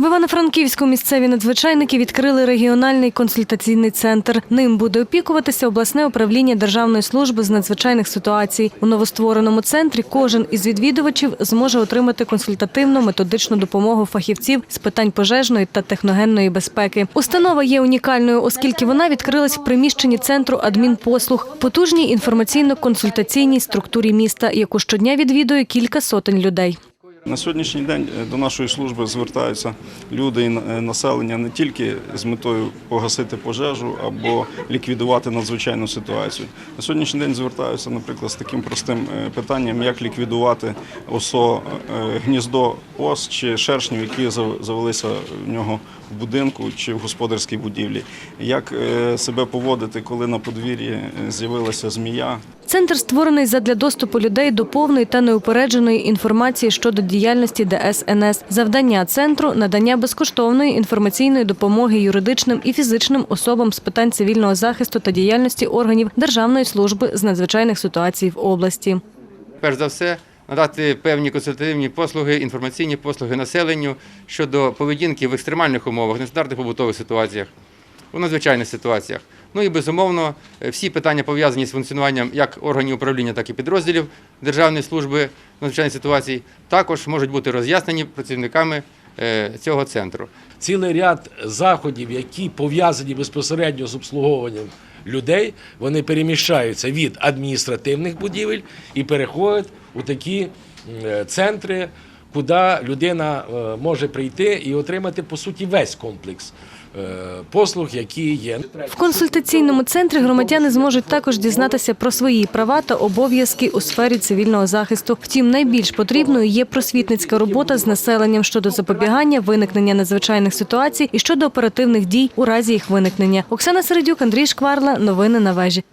В Івано-Франківську місцеві надзвичайники відкрили регіональний консультаційний центр. Ним буде опікуватися обласне управління Державної служби з надзвичайних ситуацій. У новоствореному центрі кожен із відвідувачів зможе отримати консультативну методичну допомогу фахівців з питань пожежної та техногенної безпеки. Установа є унікальною, оскільки вона відкрилась в приміщенні центру адмінпослуг, потужній інформаційно-консультаційній структурі міста, яку щодня відвідує кілька сотень людей. На сьогоднішній день е, до нашої служби звертаються люди і е, населення не тільки з метою погасити пожежу або ліквідувати надзвичайну ситуацію. На сьогоднішній день звертаються, наприклад, з таким простим е, питанням, як ліквідувати осо гніздо ос чи шершнів, які завелися в нього в будинку чи в господарській будівлі. Як е, себе поводити, коли на подвір'ї е, з'явилася змія, Центр створений задля доступу людей до повної та неупередженої інформації щодо діяльності ДСНС. Завдання центру надання безкоштовної інформаційної допомоги юридичним і фізичним особам з питань цивільного захисту та діяльності органів Державної служби з надзвичайних ситуацій в області. перш за все, надати певні консультативні послуги, інформаційні послуги населенню щодо поведінки в екстремальних умовах, нестандартних побутових ситуаціях, у надзвичайних ситуаціях. Ну і безумовно, всі питання пов'язані з функціонуванням як органів управління, так і підрозділів Державної служби надзвичайних ситуацій, також можуть бути роз'яснені працівниками цього центру. цілий ряд заходів, які пов'язані безпосередньо з обслуговуванням людей, вони переміщаються від адміністративних будівель і переходять у такі центри, куди людина е, може прийти і отримати по суті весь комплекс е, послуг, які є. В консультаційному центрі громадяни зможуть також дізнатися про свої права та обов'язки у сфері цивільного захисту. Втім, найбільш потрібною є просвітницька робота з населенням щодо запобігання виникнення надзвичайних ситуацій і щодо оперативних дій у разі їх виникнення. Оксана Середюк, Андрій Шкварла. Новини на вежі.